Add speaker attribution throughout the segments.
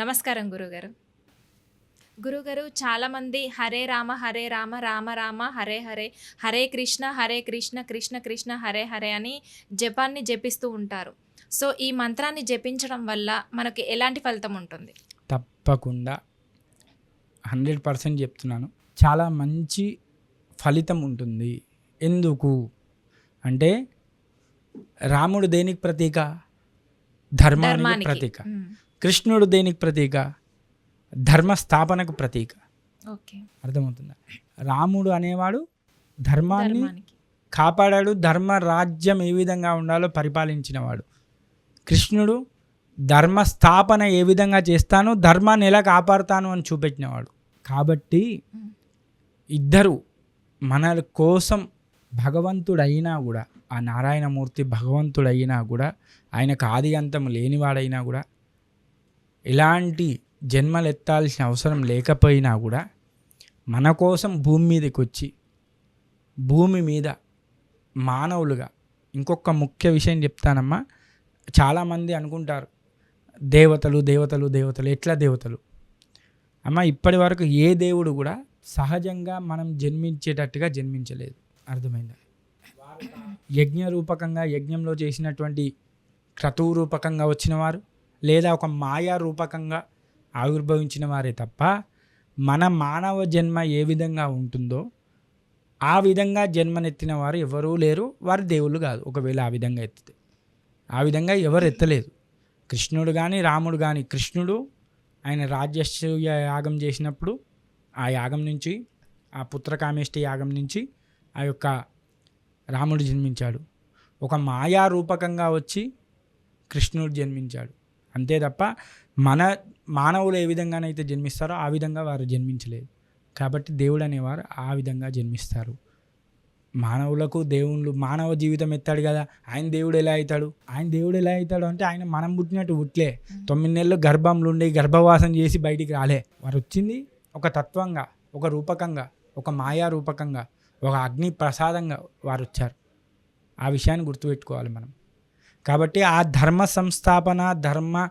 Speaker 1: నమస్కారం గురుగారు. గురుగారు చాలామంది హరే రామ హరే రామ రామ రామ హరే హరే హరే కృష్ణ హరే కృష్ణ కృష్ణ కృష్ణ హరే హరే అని జపాన్ని జపిస్తూ ఉంటారు. సో ఈ మంత్రాన్ని జపించడం వల్ల మనకి ఎలాంటి ఫలితం ఉంటుంది?
Speaker 2: తప్పకుండా. హండ్రెడ్ పర్సెంట్ చెప్తున్నాను. చాలా మంచి ఫలితం ఉంటుంది. ఎందుకు? అంటే రాముడు దేనికి ప్రతీక? ధర్మానికి ప్రతీక. కృష్ణుడు దేనికి ప్రతీక? ధర్మ స్థాపనకు ప్రతీక.
Speaker 1: ఓకే.
Speaker 2: అర్థమవుతుందా? రాముడు అనేవాడు ధర్మాన్ని కాపాడాడు ధర్మ రాజ్యం ఏ విధంగా ఉండాలో పరిపాలించినవాడు. కృష్ణుడు ధర్మ స్థాపన ఏ విధంగా చేస్తాను ధర్మాన్ని ఎలా కాపాడుతాను అని చూపెట్టినవాడు. కాబట్టి. ఇద్దరు మన కోసం భగవంతుడైనా కూడా ఆ నారాయణమూర్తి భగవంతుడైనా కూడా ఆయనకు ఆది అంతం లేనివాడైనా కూడా ఎలాంటి జన్మలు ఎత్తాల్సిన అవసరం లేకపోయినా కూడా మన కోసం భూమి మీదకి వచ్చి భూమి మీద మానవులుగా ఇంకొక ముఖ్య విషయం చెప్తానమ్మా. చాలామంది అనుకుంటారు దేవతలు దేవతలు దేవతలు ఎట్లా దేవతలు? అమ్మ ఇప్పటి వరకు ఏ దేవుడు కూడా సహజంగా మనం జన్మించేటట్టుగా జన్మించలేదు. అర్థమైందా. యజ్ఞ రూపకంగా యజ్ఞంలో చేసినటువంటి క్రతువు రూపకంగా వచ్చినవారు లేదా ఒక మాయా రూపకంగా ఆవిర్భవించిన వారే తప్ప మన మానవ జన్మ ఏ విధంగా ఉంటుందో ఆ విధంగా జన్మనెత్తిన వారు ఎవరూ లేరు వారు దేవుళ్ళు కాదు. ఒకవేళ ఆ విధంగా ఎత్తితే. ఆ విధంగా ఎవరు ఎత్తలేదు. కృష్ణుడు కానీ రాముడు కానీ కృష్ణుడు ఆయన రాజ్యసూయ యాగం చేసినప్పుడు ఆ యాగం నుంచి ఆ పుత్రకామేష్టి యాగం నుంచి ఆ యొక్క రాముడు జన్మించాడు. ఒక మాయా రూపకంగా వచ్చి కృష్ణుడు జన్మించాడు. అంతే తప్ప మన మానవులు ఏ విధంగానైతే జన్మిస్తారో ఆ విధంగా వారు జన్మించలేదు. కాబట్టి దేవుడు అనేవారు ఆ విధంగా జన్మిస్తారు. మానవులకు దేవుళ్ళు మానవ జీవితం ఎత్తాడు కదా ఆయన దేవుడు ఎలా అవుతాడు? ఆయన దేవుడు ఎలా అవుతాడు అంటే ఆయన మనం పుట్టినట్టు పుట్టలే. తొమ్మిది నెలలు గర్భంలో ఉండి గర్భవాసం చేసి బయటికి రాలే. వారు వచ్చింది ఒక తత్వంగా ఒక రూపకంగా ఒక మాయా రూపకంగా. ఒక అగ్ని ప్రసాదంగా వారు వచ్చారు. ఆ విషయాన్ని గుర్తుపెట్టుకోవాలి మనం. కాబట్టి ఆ ధర్మ సంస్థాపన ధర్మ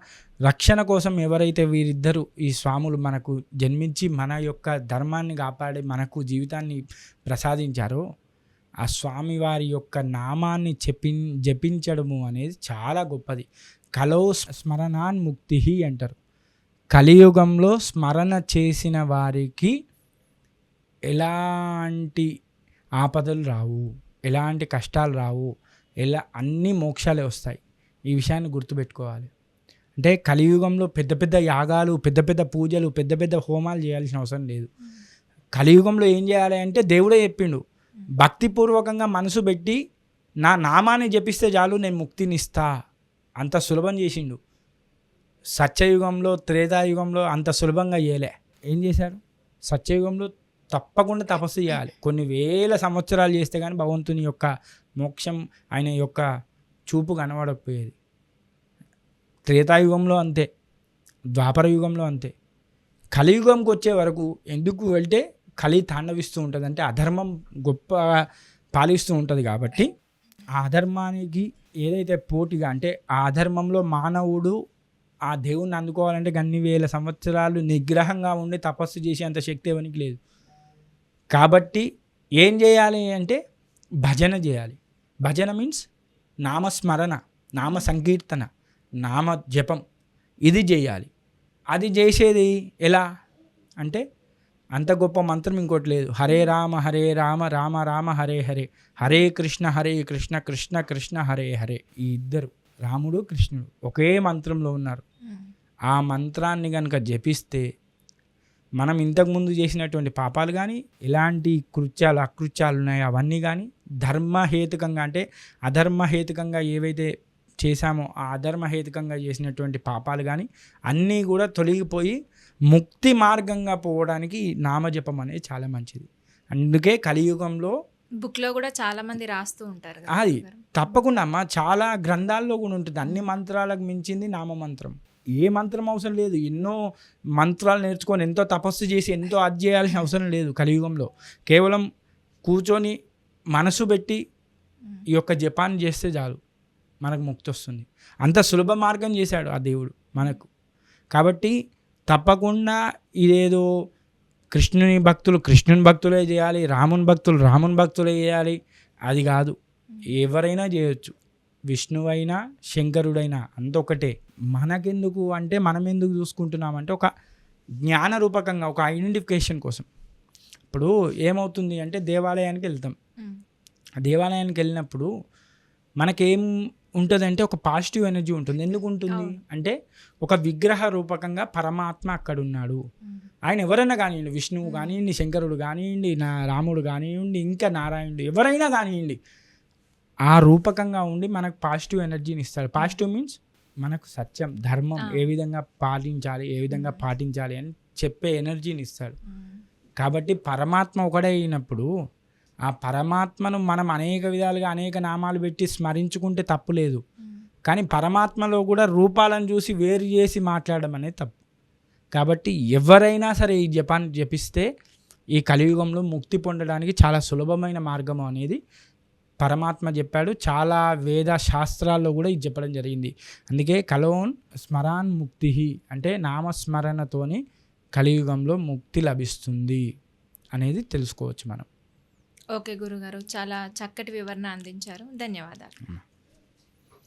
Speaker 2: రక్షణ కోసం ఎవరైతే వీరిద్దరూ ఈ స్వాములు మనకు జన్మించి మన యొక్క ధర్మాన్ని కాపాడి మనకు జీవితాన్ని ప్రసాదించారో ఆ స్వామివారి యొక్క నామాన్ని చెప్పి జపించడము అనేది చాలా గొప్పది. కలో స్మరణాన్ ముక్తి అంటారు. కలియుగంలో స్మరణ చేసిన వారికి ఎలాంటి ఆపదలు రావు ఎలాంటి కష్టాలు రావు ఎలా అన్ని మోక్షాలే వస్తాయి. ఈ విషయాన్ని గుర్తుపెట్టుకోవాలి. అంటే కలియుగంలో పెద్ద పెద్ద యాగాలు పెద్ద పెద్ద పూజలు పెద్ద పెద్ద హోమాలు చేయాల్సిన అవసరం లేదు. కలియుగంలో ఏం చేయాలి అంటే దేవుడే చెప్పిండు భక్తిపూర్వకంగా మనసు పెట్టి నా నామాన్ని జపిస్తే చాలు నేను ముక్తినిస్తా. అంత సులభం చేసిండు. సత్యయుగంలో త్రేతాయుగంలో అంత సులభంగా చేయలే. ఏం చేశారు సత్యయుగంలో తప్పకుండా తపస్సు చేయాలి. కొన్ని వేల సంవత్సరాలు చేస్తే కానీ భగవంతుని యొక్క మోక్షం ఆయన యొక్క చూపు కనబడకపోయేది. త్రేతాయుగంలో అంతే ద్వాపర యుగంలో అంతే. కలియుగంకి వచ్చే వరకు ఎందుకు వెళ్తే కలి తాండవిస్తూ ఉంటుంది అంటే అధర్మం గొప్ప పాలిస్తూ ఉంటుంది కాబట్టి ఆ అధర్మానికి ఏదైతే పోటీగా అంటే ఆ అధర్మంలో మానవుడు ఆ దేవుణ్ణి అందుకోవాలంటే అన్ని వేల సంవత్సరాలు నిగ్రహంగా ఉండి తపస్సు చేసే అంత శక్తి ఎవరికి లేదు. కాబట్టి ఏం చేయాలి అంటే భజన చేయాలి. భజన మీన్స్ నామస్మరణ నామ సంకీర్తన నామ జపం. ఇది చేయాలి. అది చేసేది ఎలా? అంటే అంత గొప్ప మంత్రం ఇంకోటి లేదు. హరే రామ హరే రామ రామ రామ హరే హరే. హరే కృష్ణ హరే కృష్ణ కృష్ణ కృష్ణ హరే హరే. ఈ ఇద్దరు రాముడు కృష్ణుడు ఒకే మంత్రంలో ఉన్నారు. ఆ మంత్రాన్ని కనుక జపిస్తే మనం ఇంతకుముందు చేసినటువంటి పాపాలు కానీ ఎలాంటి కృత్యాలు అకృత్యాలు ఉన్నాయో అవన్నీ కానీ ధర్మహేతుకంగా అంటే అధర్మహేతుకంగా ఏవైతే చేశామో ఆ అధర్మహేతుకంగా చేసినటువంటి పాపాలు కానీ అన్నీ కూడా తొలగిపోయి ముక్తి మార్గంగా పోవడానికి నామజపం అనేది చాలా మంచిది. అందుకే కలియుగంలో
Speaker 1: బుక్లో కూడా చాలా మంది రాస్తూ ఉంటారు
Speaker 2: అది. తప్పకుండా అమ్మా చాలా గ్రంథాల్లో కూడా ఉంటుంది. అన్ని మంత్రాలకు మించింది నామమంత్రం. ఏ మంత్రం అవసరం లేదు. ఎన్నో మంత్రాలు నేర్చుకొని ఎంతో తపస్సు చేసి ఎంతో అది చేయాల్సిన అవసరం లేదు కలియుగంలో. కేవలం కూర్చొని మనసు పెట్టి ఈ యొక్క జపాన్ని చేస్తే చాలు. మనకు ముక్తి వస్తుంది. అంత సులభ మార్గం చేశాడు ఆ దేవుడు మనకు. కాబట్టి తప్పకుండా ఇదేదో కృష్ణుని భక్తులు కృష్ణుని భక్తులే చేయాలి రాముని భక్తులు రాముని భక్తులే చేయాలి. అది కాదు. ఎవరైనా చేయొచ్చు. విష్ణువైనా శంకరుడైనా అంత ఒకటే మనకెందుకు అంటే మనం ఎందుకు చూసుకుంటున్నామంటే ఒక జ్ఞాన రూపకంగా ఒక ఐడెంటిఫికేషన్ కోసం. ఇప్పుడు ఏమవుతుంది అంటే దేవాలయానికి వెళ్తాం. దేవాలయానికి వెళ్ళినప్పుడు మనకేం ఉంటుందంటే ఒక పాజిటివ్ ఎనర్జీ ఉంటుంది. ఎందుకు ఉంటుంది. అంటే ఒక విగ్రహ రూపకంగా పరమాత్మ అక్కడ ఉన్నాడు ఆయన ఎవరైనా కానివ్వండి విష్ణువు కానివ్వండి శంకరుడు కానివ్వండి నా రాముడు కానివ్వండి ఇంకా నారాయణుడు ఎవరైనా కానివ్వండి ఆ రూపకంగా ఉండి మనకు పాజిటివ్ ఎనర్జీని ఇస్తాడు. పాజిటివ్ మీన్స్ మనకు సత్యం ధర్మం. ఏ విధంగా పాటించాలి ఏ విధంగా పాటించాలి అని చెప్పే ఎనర్జీని ఇస్తాడు. కాబట్టి పరమాత్మ ఒకడే అయినప్పుడు ఆ పరమాత్మను మనం అనేక విధాలుగా అనేక నామాలు పెట్టి స్మరించుకుంటే తప్పు లేదు. కానీ పరమాత్మలో కూడా రూపాలను చూసి వేరు చేసి మాట్లాడడం అనేది తప్పు. కాబట్టి ఎవరైనా సరే ఈ జపాన్ని జపిస్తే ఈ కలియుగంలో ముక్తి పొందడానికి చాలా సులభమైన మార్గం అనేది పరమాత్మ చెప్పాడు. చాలా వేద శాస్త్రాల్లో కూడా ఇది చెప్పడం జరిగింది. అందుకే కలోన్ స్మరాన్ ముక్తి అంటే నామస్మరణతోని కలియుగంలో ముక్తి లభిస్తుంది అనేది తెలుసుకోవచ్చు మనం.
Speaker 1: ఓకే గురుగారు చాలా చక్కటి వివరణ అందించారు. ధన్యవాదాలు.